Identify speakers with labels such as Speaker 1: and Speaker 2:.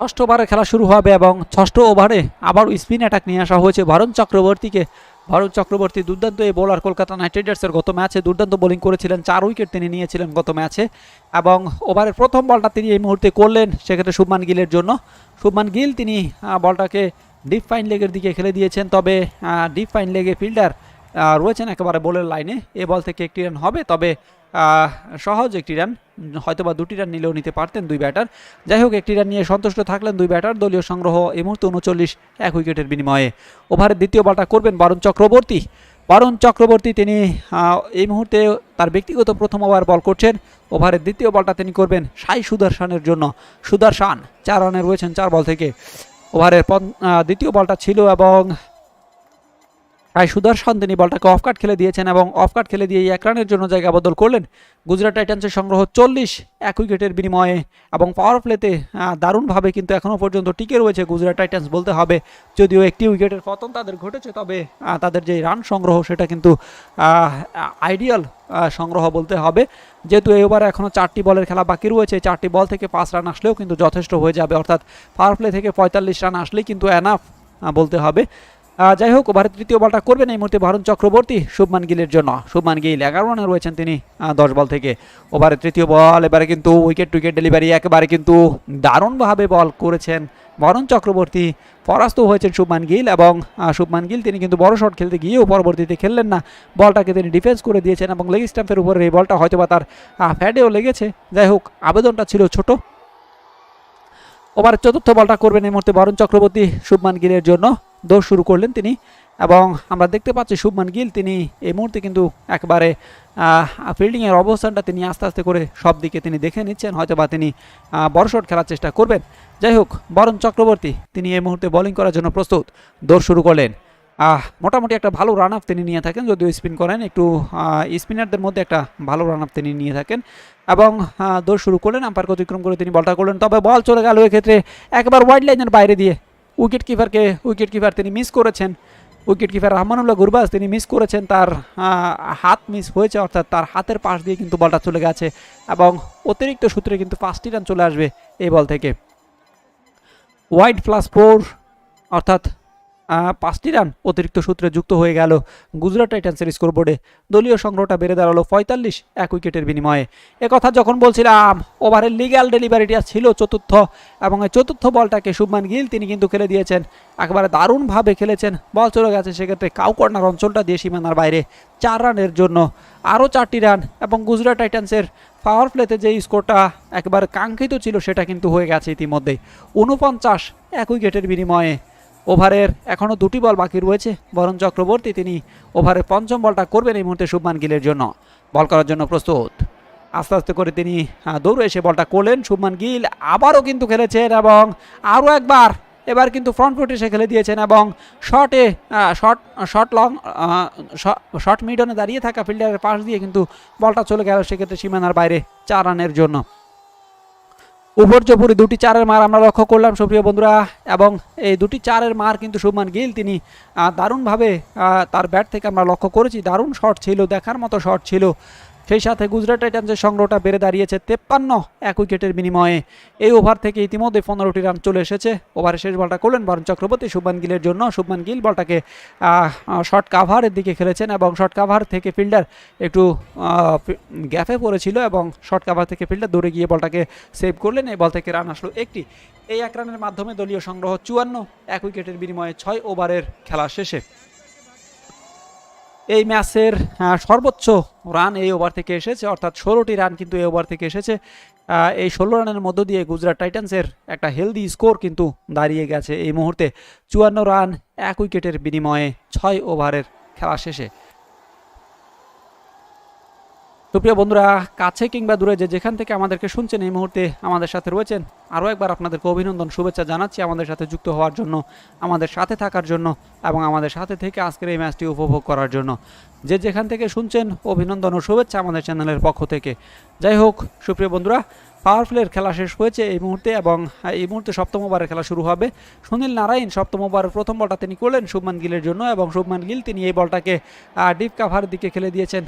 Speaker 1: ষষ্ঠ ওভারে খেলা শুরু হবে এবং ষষ্ঠ ওভারে আবার স্পিন অ্যাটাক নিয়ে আসা হয়েছে ভারত চক্রবর্তীকে। ভারত চক্রবর্তী দুর্দান্ত এই বোলার কলকাতা নাইট রাইডার্সের গত ম্যাচে দুর্দান্ত বোলিং করেছিলেন, চার উইকেট তিনি নিয়েছিলেন গত ম্যাচে এবং ওভারের প্রথম বলটা তিনি এই মুহূর্তে করলেন সেক্ষেত্রে শুভমান গিলের জন্য। শুভমান গিল তিনি বলটাকে ডিপ ফাইন লেগের দিকে খেলে দিয়েছেন, তবে ডিপ ফাইন লেগে ফিল্ডার রয়েছেন একেবারে বোলের লাইনে এ। বল থেকে একটি রান হবে, তবে সহজ একটি রান হয়তো বা দুটি রান নিলেও নিতে পারতেন দুই ব্যাটার যাই হোক, একটি রান নিয়ে সন্তুষ্ট থাকলেন দুই ব্যাটার দলীয় সংগ্রহ এই মুহূর্তে উনচল্লিশ, এক উইকেটের বিনিময়ে। ওভারের দ্বিতীয় বলটা করবেন বারুণ চক্রবর্তী। বারুণ চক্রবর্তী তিনি এই মুহূর্তে তার ব্যক্তিগত প্রথম ওভার বল করছেন। ওভারের দ্বিতীয় বলটা তিনি করবেন সাই সুদর্শনের জন্য। সুদর্শন, চার রানে রয়েছেন চার বল থেকে। ওভারের দ্বিতীয় বলটা ছিল এবং তাই সুদর্শন তিনি বলটাকে অফ কাট খেলে দিয়েছেন এবং অফ কাট খেলে দিয়ে এক রানের জন্য জায়গা বদল করলেন। গুজরাট টাইটান্সের সংগ্রহ চল্লিশ এক উইকেটের বিনিময়ে এবং পাওয়ার প্লেতে দারুণভাবে কিন্তু এখনও পর্যন্ত টিকে রয়েছে গুজরাট টাইটান্স বলতে হবে। যদিও একটি উইকেটের পতন তাদের ঘটেছে, তবে তাদের যে রান সংগ্রহ সেটা কিন্তু আইডিয়াল সংগ্রহ বলতে হবে। যেহেতু এই ওভারে এখনও চারটি বলের খেলা বাকি রয়েছে, চারটি বল থেকে পাঁচ রান আসলেও কিন্তু যথেষ্ট হয়ে যাবে। অর্থাৎ পাওয়ার প্লে থেকে পঁয়তাল্লিশ রান আসলেই কিন্তু অ্যানাফ বলতে হবে। যাই হোক ওভারের তৃতীয় বলটা করবেন এই মুহূর্তে ভারুণ চক্রবর্তী শুভমান গিলের জন্য। শুভমান গিল এগারো রানে রয়েছেন তিনি দশ বল থেকে। ওভারের তৃতীয় বল এবারে কিন্তু উইকেট টুইকেট ডেলিভারি একেবারে কিন্তু দারুণভাবে বল করেছেন বরুণ চক্রবর্তী। পরাস্ত হয়েছেন শুভমান গিল এবং শুভমান গিল তিনি কিন্তু বড় শট খেলতে গিয়েও পরবর্তীতে খেললেন না। বলটাকে তিনি ডিফেন্স করে দিয়েছেন এবং লেগ স্ট্যাম্পের উপরে এই বলটা হয়তোবা তার ফ্যাডেও লেগেছে। যাই হোক, আবেদনটা ছিল ছোট। ওভার চতুর্থ বলটা করবেন এই মুহূর্তে বরুণ চক্রবর্তী, শুভমান গিলের জন্য। দৌড় শুরু করলেন তিনি এবং আমরা দেখতে পাচ্ছি শুভমান গিল, তিনি এই মুহূর্তে কিন্তু একবারে ফিল্ডিংয়ের অবস্থানটা তিনি আস্তে আস্তে করে সব দিকে তিনি দেখে নিচ্ছেন হয়তো বা তিনি বড়শট বড় শট খেলার চেষ্টা করবেন। যাই হোক, বরুণ চক্রবর্তী, তিনি এই মুহূর্তে বোলিং করার জন্য প্রস্তুত। দৌড় শুরু করলেন। মোটামুটি একটা ভালো রান আপ তিনি নিয়ে থাকেন, যদিও স্পিন করেন, একটু স্পিনারদের মধ্যে একটা ভালো রান আপ তিনি নিয়ে থাকেন। এবং দৌড় শুরু করলেন আম্পায়ারকে অতিক্রম করে তিনি বলটা করলেন, তবে বল চলে গেল এক্ষেত্রে একবার ওয়াইড লাইনের বাইরে দিয়ে। উইকেট কিপারকে উইকেট কিপার তিনি মিস করেছেন। উইকেট কিপার রহমানুল্লাহ গুরবাজ তিনি মিস করেছেন, তার হাত মিস হয়েছে, অর্থাৎ তার হাতের পাশ দিয়ে কিন্তু বলটা চলে গেছে, এবং অতিরিক্ত সূত্রে কিন্তু পাঁচটি রান চলে আসবে এই বল থেকে। ওয়াইড প্লাস ফোর অর্থাৎ পাঁচটি রান অতিরিক্ত সূত্রে যুক্ত হয়ে গেল গুজরাট টাইটান্সের স্কোরবোর্ডে। দলীয় সংগ্রহটা বেড়ে দাঁড়াল পঁয়তাল্লিশ এক উইকেটের বিনিময়ে। কথা যখন বলছিলাম ওভারের লিগ্যাল ডেলিভারিটা ছিল চতুর্থ এবং এই চতুর্থ বলটাকে শুভমান গিল তিনি কিন্তু খেলে দিয়েছেন। একেবারে দারুণভাবে খেলেছেন, বল চলে গেছে সেক্ষেত্রে কাউ কর্নার অঞ্চলটা দিয়ে সীমানার বাইরে। চার রানের জন্য আরও চারটি রান এবং গুজরাট টাইটান্সের পাওয়ার প্লেতে যে স্কোরটা একেবারে কাঙ্ক্ষিত ছিল সেটা কিন্তু হয়ে গেছে ইতিমধ্যেই। উনপঞ্চাশ এক উইকেটের বিনিময়ে ওভারের এখনও দুটি বল বাকি রয়েছে। বরণ চক্রবর্তী তিনি ওভারের পঞ্চম বলটা করবেন এই মুহূর্তে শুভমান গিলের জন্য। বল করার জন্য প্রস্তুত। আস্তে আস্তে করে তিনি দৌড়ে এসে বলটা করলেন। শুভমান গিল আবারও কিন্তু খেলেছেন এবং আরও একবার, এবার কিন্তু ফ্রন্ট ফুট এসে খেলে দিয়েছেন এবং শটে শর্ট শর্ট লং শর্ট মিডনে দাঁড়িয়ে থাকা ফিল্ডারের পাশ দিয়ে কিন্তু বলটা চলে গেল সেক্ষেত্রে সীমানার বাইরে চার রানের জন্য। উপর্যপুরি দুটি চারের মার আমরা লক্ষ্য করলাম, সুপ্রিয় বন্ধুরা। এবং এই দুটি চারের মার কিন্তু শুভমান গিল, তিনি দারুণভাবে তার ব্যাট থেকে আমরা লক্ষ্য করেছি। দারুণ শট ছিল, দেখার মতো শট ছিল। সেই সাথে গুজরাট টাইটান্সের সংগ্রহটা বেড়ে দাঁড়িয়েছে তেপ্পান্ন এক উইকেটের বিনিময়ে। এই ওভার থেকে ইতিমধ্যে পনেরোটি রান চলে এসেছে। ওভারে শেষ বলটা করলেন বরুণ চক্রবর্তী। শুভমান গিলের জন্য শুভমান গিল বলটাকে শর্ট কাভারের দিকে খেলেছেন এবং শর্ট কাভার থেকে ফিল্ডার একটু গ্যাপে পড়েছিল এবং শর্ট কাভার থেকে ফিল্ডার দৌড়ে গিয়ে বলটাকে সেভ করলেন। এই বল থেকে রান আসলো একটি। এই এক রানের মাধ্যমে দলীয় সংগ্রহ চুয়ান্ন, এক উইকেটের বিনিময়ে ছয় ওভারের খেলা শেষে। এই ম্যাচের সর্বোচ্চ রান এই ওভার থেকে এসেছে, অর্থাৎ ষোলোটি রান কিন্তু এই ওভার থেকে এসেছে। এই ষোলো রানের মধ্য দিয়ে গুজরাট টাইটান্সের একটা হেলদি স্কোর কিন্তু দাঁড়িয়ে গেছে এই মুহূর্তে। চুয়ান্ন রান এক উইকেটের বিনিময়ে ছয় ওভারের খেলা শেষে। সুপ্রিয় বন্ধুরা, কাছে কিংবা দূরে যে যেখান থেকে আমাদেরকে শুনছেন এই মুহূর্তে আমাদের সাথে রয়েছেন, আরও একবার আপনাদেরকে অভিনন্দন, শুভেচ্ছা জানাচ্ছি আমাদের সাথে যুক্ত হওয়ার জন্য, আমাদের সাথে থাকার জন্য এবং আমাদের সাথে থেকে আজকের এই ম্যাচটি উপভোগ করার জন্য। যে যেখান থেকে শুনছেন, অভিনন্দন ও শুভেচ্ছা আমাদের চ্যানেলের পক্ষ থেকে। যাই হোক, সুপ্রিয় বন্ধুরা পাওয়ার খেলা শেষ হয়েছে এই মুহূর্তে এবং এই মুহূর্তে সপ্তম ওভারের খেলা শুরু হবে। সুনীল নারায়ণ সপ্তম ওভারের প্রথম বলটা তিনি করলেন শুভমান গিলের জন্য এবং শুভমান গিল তিনি এই বলটাকে ডিপ কাভারের দিকে খেলে দিয়েছেন।